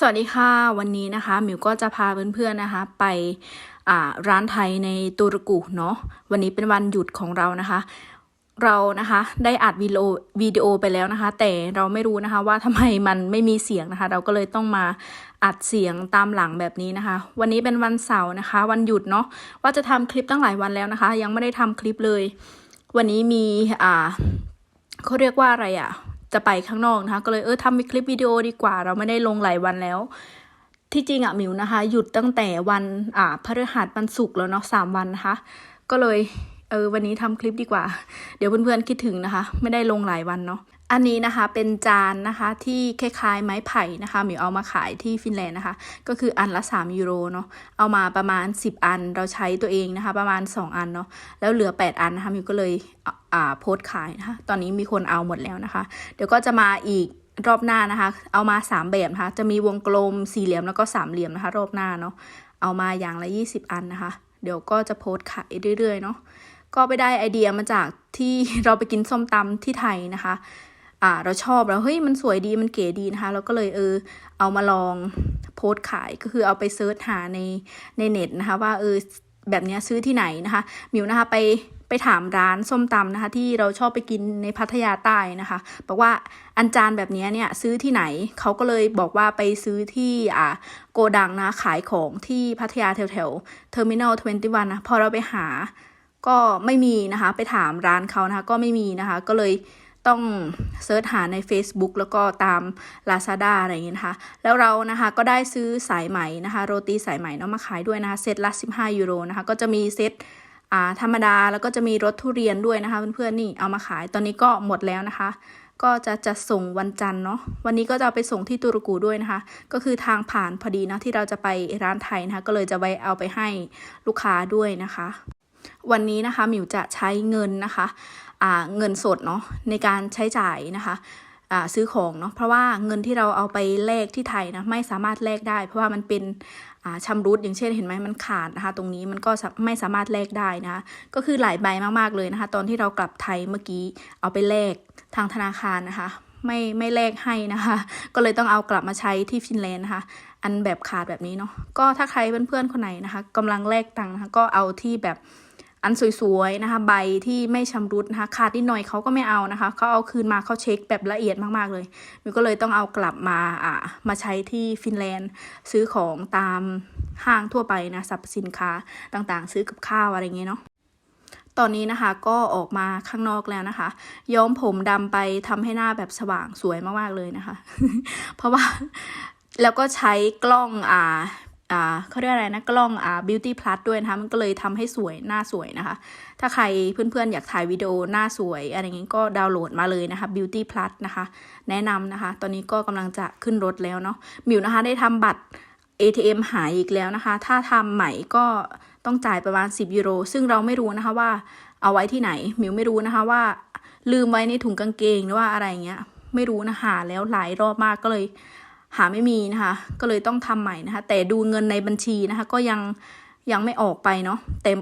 สวัสดีค่ะวันนี้นะคะมิวก็จะพาเพื่อนๆนะคะ ไปร้านไทยในตุรกุเนาะวันนี้เป็นวันหยุดของเรานะคะ เรานะคะได้อัดวิดีโอวิดีโอไปแล้วนะคะ แต่เราไม่รู้นะคะว่าทำไมมันไม่มีเสียงนะคะ เราก็เลยต้องมาอัดเสียงตามหลังแบบนี้นะคะ วันนี้เป็นวันเสาร์นะคะ วันหยุดเนาะว่าจะทำคลิปตั้งหลายวันแล้วนะคะ ยังไม่ได้ทำคลิปเลย วันนี้มีอ่าเขาเรียกว่าอะไรอะ่ะ จะไปข้างนอกนะคะ ก็เลยเออทำคลิปวิดีโอดีกว่า เราไม่ได้ลงหลายวันแล้ว ที่จริงอะ่ะมิวนะคะ หยุดตั้งแต่วันอ่าพฤหัสวันศุกร์แล้วเนาะสามวันนะคะ ก็เลยเออวันนี้ทำคลิปดีกว่า เดี๋ยวเพื่อนๆคิดถึงนะคะ ไม่ได้ลงหลายวันเนาะ อันนี้นะคะเป็นจานนะคะที่คล้ายๆไม้ไผ่นะคะหมิวเอามาขายที่ฟินแลนด์นะคะ ก็คืออันละ 3 ยูโรเนาะเอามาประมาณ 10 อันเราใช้ตัวเองนะคะ ประมาณ 2 อันเนาะแล้วเหลือ 8 อันนะคะมิวก็เลยอ่าโพสต์ขายนะคะตอนนี้มีคนเอาหมดแล้วนะคะ เดี๋ยวก็จะมาอีกรอบหน้านะคะ เอามา 3 แบบนะคะ จะมีวงกลมสี่เหลี่ยมแล้วก็สามเหลี่ยมนะคะ รอบหน้าเนาะเอามาอย่างละ 20 อันนะคะ เดี๋ยวก็จะโพสต์ขายเรื่อยๆเนาะก็ไปได้ไอเดียมาจากที่เราไปกินส้มตำที่ไทยนะคะ อ่าเราชอบแล้วเฮ้ยมันสวยดีมันเก๋ดีนะคะ เราก็เลยเออเอามาลองโพสต์ขายก็คือเอาไปเซิร์ชหาในในเน็ตนะคะ ว่าเออแบบนี้ซื้อที่ไหนนะคะมิวนะคะไปไปถามร้านส้มตำนะคะ ที่เราชอบไปกินในพัทยาใต้นะคะบอกว่าอันจานแบบนี้เนี่ยซื้อที่ไหนเขาก็เลยบอกว่าไปซื้อที่อ่าโกดังนะะขายของที่พัทยาแถวแถวเทอร์มินอลทเวนตี้วันนะพอเราไปหาก็ไม่มีนะคะ ไปถามร้านเขานะคะ ก็ไม่มีนะคะ ก็เลย ต้องเซิร์ชหาใน Facebook แล้วก็ตาม Lazada อะไรอย่างเงี้ยนะคะ แล้วเรานะคะก็ได้ซื้อสายไหมนะคะ โรตีสายไหมเนาะมาขายด้วยนะคะ เซตละ 15 ยูโรนะคะ ก็จะมีเซตอ่าธรรมดาแล้วก็จะมีรสทุเรียนด้วยนะคะเพื่อนๆนี่เอามาขายตอนนี้ก็หมดแล้วนะคะ ก็จะจะส่งวันจันทร์เนาะวันนี้ก็จะไปส่งที่ตุรกูด้วยนะคะ ก็คือทางผ่านพอดีนะที่เราจะไปร้านไทยนะคะ ก็เลยจะไปเอาไปให้ลูกค้าด้วยนะคะ วันนี้นะคะหมิวจะใช้เงินนะคะ เงินสดเนาะในการใช้จ่ายนะคะซื้อของเนาะเพราะว่าเงินที่เราเอาไปแลกที่ไทยนะไม่สามารถแลกได้ เพราะว่ามันเป็นอ่ารุดอย่างเช่นเห็นไหมมันขาดนะคะ ตรงนี้มันก็ไม่สามารถแลกได้นะะก็คือหลายใบมากๆเลยนะคะ ตอนที่เรากลับไทยเมื่อกี้เอาไปแลกทางธนาคารนะคะไม่ไม่แลกให้นะคะ ก็เลยต้องเอากลับมาใช้ที่ฟินแลนด์นะคะ อันแบบขาดแบบนี้เนาะก็ถ้าใครเพื่อนๆคนไหนนะคะกำลังแลกตังค์นะคะก็เอาที่แบบ อันสวยๆนะคะ ใบที่ไม่ชำรุดนะคะขาดนิดหน่อยเขาก็ไม่เอานะคะเขาเอาคืนมาเขาเช็คแบบละเอียดมากๆเลยมิวก็เลยต้องเอากลับมาอ่ามาใช้ที่ฟินแลนด์ ซื้อของตามห้างทั่วไปนะสรรพสินค้าต่างๆ ซื้อกับข้าวอะไรเงี้ยเนาะตอนนี้นะคะก็ออกมาข้างนอกแล้วนะคะ ย้อมผมดำไปทำให้หน้าแบบสว่างสวยมากๆเลยนะคะ เพราะว่าแล้วก็ใช้กล้องอ่า อ่าเขาเรียกอะไรนะกล้องอ่า beauty plus ด้วยนะคะ มันก็เลยทำให้สวยหน้าสวยนะคะ ถ้าใครเพื่อนๆ อยากถ่ายวิดีโอหน้าสวย อะไรอย่างงี้ก็ดาวน์โหลดมาเลยนะคะ beauty plus นะคะ แนะนำนะคะ ตอนนี้ก็กำลังจะขึ้นรถแล้วเนาะมิวนะคะได้ทำบัตร ATM หายอีกแล้วนะคะ ถ้าทำใหม่ก็ต้องจ่ายประมาณ 10 ยูโร ซึ่งเราไม่รู้นะคะว่าเอาไว้ที่ไหน มิวไม่รู้นะคะว่า ลืมไว้ในถุงกางเกงหรือว่าอะไรเงี้ย ไม่รู้นะหาแล้วหลายรอบมากก็เลย หาไม่มีนะคะ ก็เลยต้องทำใหม่นะคะ แต่ดูเงินในบัญชีนะคะ ก็ยังยังไม่ออกไปเนาะเต็ม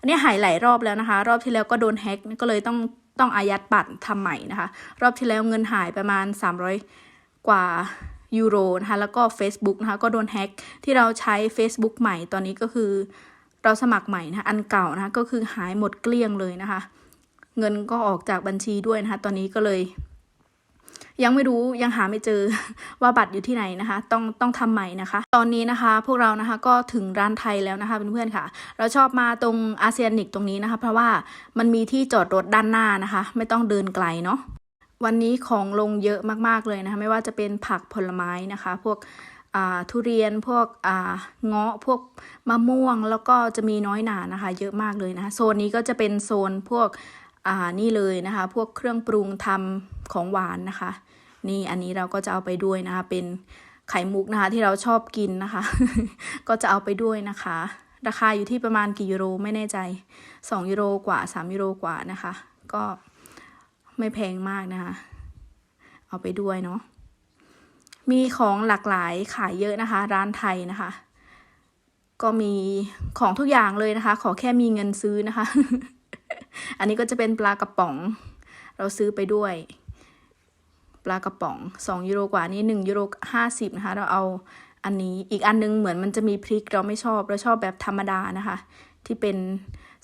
อันนี้หายหลายรอบแล้วนะคะ รอบที่แล้วก็โดนแฮ็กก็เลยต้องต้องอายัดบัตรทำใหม่นะคะ รอบที่แล้วเงินหายประมาณ 300 กว่ายูโรนะคะ แล้วก็ Facebook นะคะ ก็โดนแฮ็กที่เราใช้ Facebook ใหม่ตอนนี้ก็คือ เราสมัครใหม่นะคะอันเก่านะคะ ก็คือหายหมดเกลี้ยงเลยนะคะ เงินก็ออกจากบัญชีด้วยนะคะ ตอนนี้ก็เลย ยังไม่รู้ยังหาไม่เจอว่าบัตรอยู่ที่ไหนนะคะ ต้องต้องทำใหม่นะคะ ตอนนี้นะคะพวกเรานะคะก็ถึงร้านไทยแล้วนะคะเพื่อนๆค่ะ เราชอบมาตรงอาเซียนิกตรงนี้นะคะ เพราะว่ามันมีที่จอดรถด้านหน้านะคะ ไม่ต้องเดินไกลเนาะวันนี้ของลงเยอะมากๆเลยนะคะ ไม่ว่าจะเป็นผักผลไม้นะคะ พวกอ่าทุเรียนพวกอ่าเงาะพวกมะม่วงแล้วก็จะมีน้อยหนานะคะ เยอะมากเลยนะคะโซนนี้ก็จะเป็นโซนพวก อ่านี่เลยนะคะ พวกเครื่องปรุงทำของหวานนะคะ นี่อันนี้เราก็จะเอาไปด้วยนะคะ เป็นไข่มุกนะคะ ที่เราชอบกินนะคะ ก็จะเอาไปด้วยนะคะ ราคาอยู่ที่ประมาณกี่ยูโรไม่แน่ใจ 2 ยูโรกว่า 3 ยูโรกว่านะคะ ก็ไม่แพงมากนะคะ เอาไปด้วยเนาะมีของหลากหลายขายเยอะนะคะ ร้านไทยนะคะ ก็มีของทุกอย่างเลยนะคะ ขอแค่มีเงินซื้อนะคะ อันนี้ก็จะเป็นปลากระป๋อง เราซื้อไปด้วย ปลากระป๋อง 2 ยูโรกว่านี่1ยูโร50 นะคะ เราเอาอันนี้อีกอันนึงเหมือนมันจะมีพริกเราไม่ชอบ เราชอบแบบธรรมดานะคะ ที่เป็น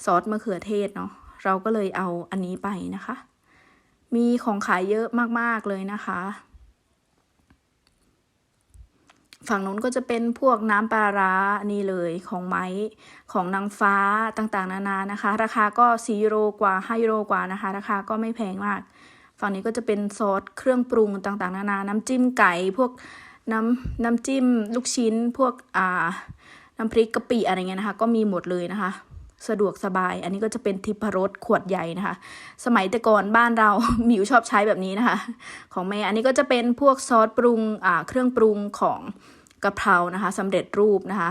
ซอสมะเขือเทศเนาะเราก็เลยเอาอันนี้ไปนะคะ มีของขายเยอะมากๆเลยนะคะ ฝั่งนู้นก็จะเป็นพวกน้ำปลาร้านี่เลยของไม้ของนางฟ้าต่างๆ นานานะคะ ราคาก็4ยูโรกว่า5ยูโรกว่านะคะ ราคาก็ไม่แพงมาก ฝั่งนี้ก็จะเป็นซอสเครื่องปรุงต่างๆ นานา น้ำจิ้มไก่พวกน้ำน้ำจิ้มลูกชิ้น พวกอ่าน้ำพริกกะปิอะไรเงี้ยนะคะ ก็มีหมดเลยนะคะ สะดวกสบาย อันนี้ก็จะเป็นทิพรสขวดใหญ่นะคะ สมัยแต่ก่อนบ้านเราหมิวชอบใช้แบบนี้นะคะ ของแม่อันนี้ก็จะเป็นพวกซอสปรุงอ่าเครื่องปรุงของกะเพรานะคะสำเร็จรูปนะคะ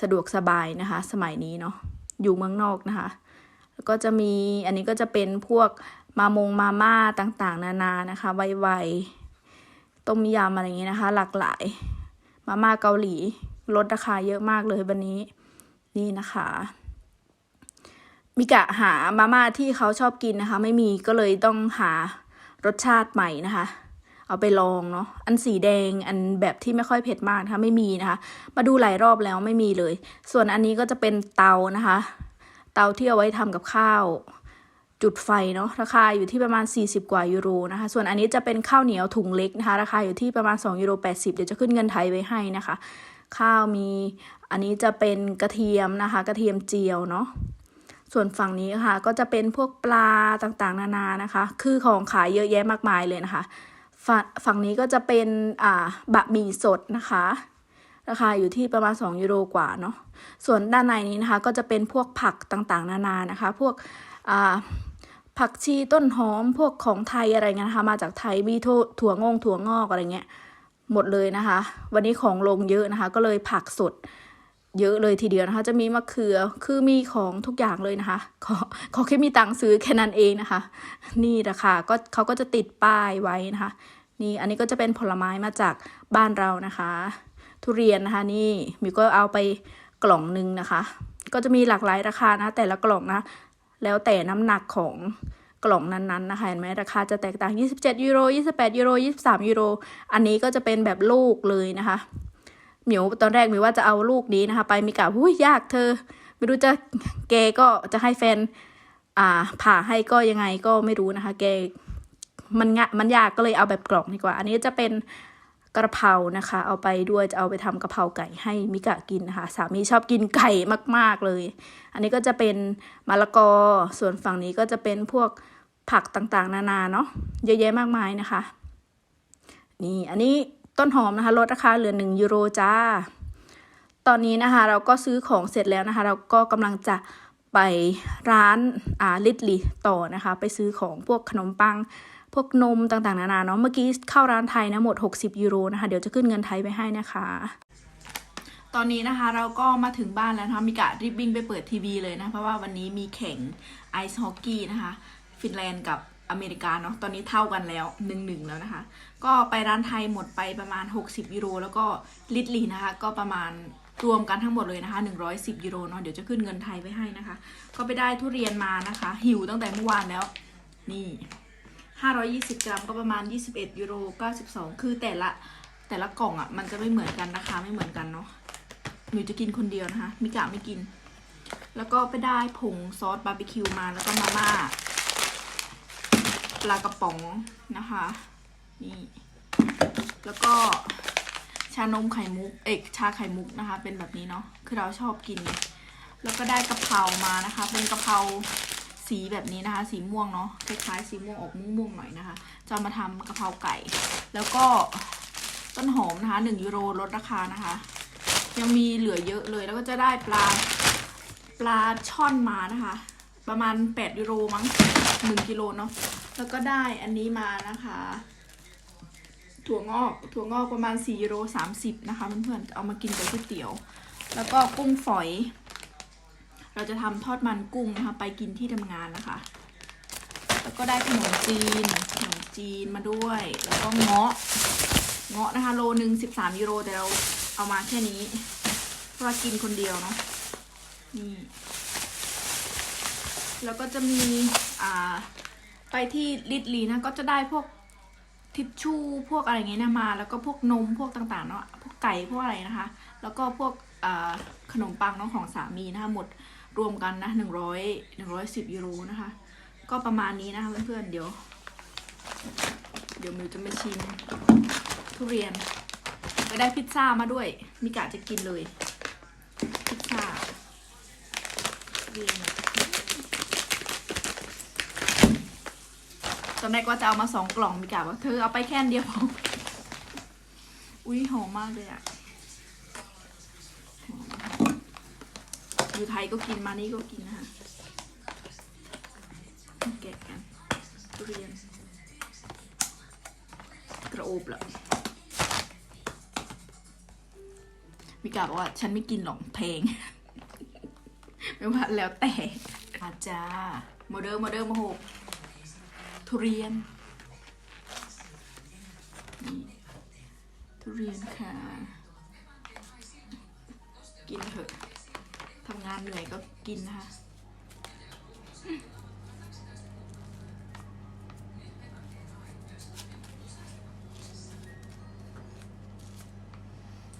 สะดวกสบายนะคะ สมัยนี้เนาะอยู่เมืองนอกนะคะ แล้วก็จะมีอันนี้ก็จะเป็นพวกมามงมาม่าต่างๆ นานานะคะไวๆต้มยำอะไรอย่างนี้นะคะ หลากหลาย มาม่าเกาหลีลดราคาเยอะมากเลยวันนี้นี่นะคะ มิกะหามาม่าที่เขาชอบกินนะคะ ไม่มีก็เลยต้องหารสชาติใหม่นะคะ เอาไปลองเนาะอันสีแดงอันแบบที่ไม่ค่อยเผ็ดมากนะคะไม่มีนะคะ มาดูหลายรอบแล้วไม่มีเลย ส่วนอันนี้ก็จะเป็นเตานะคะ เตาที่เอาไว้ทำกับข้าว จุดไฟเนาะราคาอยู่ที่ประมาณ 40 กว่ายูโรนะคะ ส่วนอันนี้จะเป็นข้าวเหนียวถุงเล็กนะคะ ราคาอยู่ที่ประมาณ2ยูโร80 เดี๋ยวจะขึ้นเงินไทยไว้ให้นะคะ ข้าวมีอันนี้จะเป็นกระเทียมนะคะ กระเทียมเจียวเนาะ ส่วนฝั่งนี้ค่ะก็จะเป็นพวกปลาต่างๆ นานานะคะ คือของขายเยอะแยะมากมายเลยนะคะฝั่งฝั่งนี้ก็จะเป็นอ่าบะหมี่สดนะคะ ราคาอยู่ที่ประมาณ 2 ยูโรกว่าเนาะ ส่วนด้านในนี้นะคะก็จะเป็นพวกผักต่างๆ นานานะคะ พวกอ่าผักชีต้นหอมพวกของไทยอะไรเงี้ยนะคะ มาจากไทยมีถั่วงงถั่วงอกอะไรเงี้ยหมดเลยนะคะ วันนี้ของลงเยอะนะคะ ก็เลยผักสด เยอะเลยทีเดียวนะคะ จะมีมะเขือคือมีของทุกอย่างเลยนะคะ ขอขอแค่มีตังค์ซื้อแค่นั้นเองนะคะ นี่ราคาก็เขาก็จะติดป้ายไว้นะคะ นี่อันนี้ก็จะเป็นผลไม้มาจากบ้านเรานะคะ ทุเรียนนะคะนี่มิวก็เอาไปกล่องหนึ่งนะคะ ก็จะมีหลากหลายราคานะ แต่ละกล่องนะ แล้วแต่น้ำหนักของกล่องนั้นๆนะคะเห็นไหมราคาจะแตกต่าง 27 ยูโร 28 ยูโร 23 ยูโร อันนี้ก็จะเป็นแบบลูกเลยนะคะ หมิวตอนแรกมิวว่าจะเอาลูกนี้นะคะ ไปมีกะหุ้ยยากเธอ ไม่รู้จะแกก็จะให้แฟน อ่า ผ่าให้ก็ยังไงก็ไม่รู้นะคะ แกมันงะมันยากก็เลยเอาแบบกล่องดีกว่า อันนี้จะเป็นกระเพรานะคะ เอาไปด้วยจะเอาไปทำกระเพราไก่ให้มิกะกินนะคะ สามีชอบกินไก่มาก ๆเลย อันนี้ก็จะเป็นมะละกอส่วนฝั่งนี้ก็จะเป็นพวกผักต่างๆ นานาเนาะเยอะแยะมากมายนะคะ นี่อันนี้ ต้นหอมนะคะลดราคาเหลือหนึ่งยูโรจ้า ตอนนี้นะคะเราก็ซื้อของเสร็จแล้วนะคะ เราก็กำลังจะไปร้านอ่าลิตลีต่อนะคะ ไปซื้อของพวกขนมปัง พวกนมต่างๆ นานาเนาะเมื่อกี้เข้าร้านไทยนะหมด 60 ยูโรนะคะ เดี๋ยวจะขึ้นเงินไทยไปให้นะคะ ตอนนี้นะคะเราก็มาถึงบ้านแล้วนะคะมีกะรีบวิ่งไปเปิดทีวีเลยนะ เพราะว่าวันนี้มีแข่งไอซ์ฮอกกี้นะคะ ฟินแลนด์กับ อเมริกาเนาะตอนนี้เท่ากันแล้วหนึ่งหนึ่งแล้วนะคะ ก็ไปร้านไทยหมดไปประมาณ 60 ยูโร แล้วก็ลิตลีนะคะ ก็ประมาณรวมกันทั้งหมดเลยนะคะ 110 ยูโรเนาะเดี๋ยวจะขึ้นเงินไทยไว้ให้นะคะ ก็ไปได้ทุเรียนมานะคะ หิวตั้งแต่เมื่อวานแล้ว นี่ 520 กรัมก็ประมาณ 21 ยูโร 92 คือแต่ละแต่ละกล่องอะ่ะมันจะไม่เหมือนกันราคาไม่เหมือนกันเนาะหนูจะกินคนเดียวนะคะมิกะไม่กิน แล้วก็ไปได้ผงซอสบาร์บีคิวมาแล้วก็มาม่า ปลากระป๋องนะคะ นี่ แล้วก็ชานมไข่มุก เอกชาไข่มุกนะคะ เป็นแบบนี้เนาะ คือเราชอบกิน แล้วก็ได้กะเพรามานะคะ เป็นกะเพราสีแบบนี้นะคะ สีม่วงเนาะ คล้ายๆสีม่วงออกม่วงๆหน่อยนะคะ จะมาทำกะเพราไก่ แล้วก็ต้นหอมนะคะหนึ่งยูโรลดราคานะคะ ยังมีเหลือเยอะเลย แล้วก็จะได้ปลาปลาช่อนมานะคะ ประมาณ 8 ยูโรมั้ง1กิโลเนาะ แล้วก็ได้อันนี้มานะคะ ถั่วงอกถั่วงอกประมาณ4ยูโร30นะคะเพื่อนๆเอามากินกับก๋วยเตี๋ยว แล้วก็กุ้งฝอย เราจะทำทอดมันกุ้งนะคะไปกินที่ทำงานนะคะ แล้วก็ได้ขนมจีนขนมจีนมาด้วย แล้วก็เงาะเงาะนะคะโลหนึ่ง13ยูโรแต่เราเอามาแค่นี้เพราะว่ากินคนเดียวเนาะนี่แล้วก็จะมีอ่า ไปที่ลิตลีนะก็จะได้พวกทิชชู่พวกอะไรเงี้ยนะมา แล้วก็พวกนมพวกต่างๆเนาะพวกไก่พวกอะไรนะคะ แล้วก็พวกขนมปังน้องของสามีนะคะหมดรวมกันนะหนึ่งร้อยหนึ่งร้อยสิบยูโรนะคะ ก็ประมาณนี้นะคะเพื่อนๆเดี๋ยว เดี๋ยวมิวจะมาชิมทุเรียนไปได้พิซซ่ามาด้วยมิกะจะกินเลย พิซซ่าเรียนอะ ตอนแรกว่าจะเอามาสองกล่องมิกะว่าเธอเอาไปแค่อันเดียวพออุ้ยหอมมากเลยอะหอมมากอยู่ไทยก็กินมานี่ก็กินนะคะมาแกะกันทุเรียนกระโอบละมิกาบอกว่าฉันไม่กินหรอกแพง ไม่ว่าแล้วแต่อาจาโมเดอร์โมเดอร์มาหก ทุเรียนนี่ทุเรียนค่ะ กินเถอะทำงานเหนื่อยก็กินนะคะ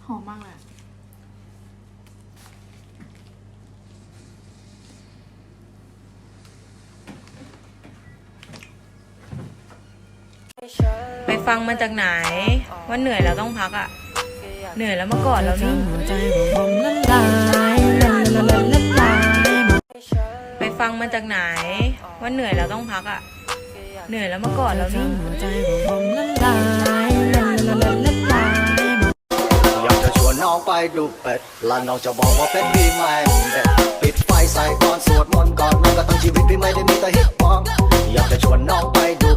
หอมมากเลย ไปฟังมาจากไหน ว่าเหนื่อยแล้วต้องพักอะ เหนื่อยแล้วเมื่อก่อนแล้วนี่ไปฟังมาจากไหน ว่าเหนื่อยแล้วต้องพักอะ เหนื่อยแล้วเมื่อก่อนแล้วนี่อยากจะชวนน้องไปดูเป็ดละน้องจะบอกว่าเป็ดพี่ไม่เด็ดปิดไฟใส่ก่อนสวดมนต์ก่อนนอนก็ตั้งชีวิตพี่ไม่ได้มีแต่ฮิปฮอปอยากจะชวนน้องไปดู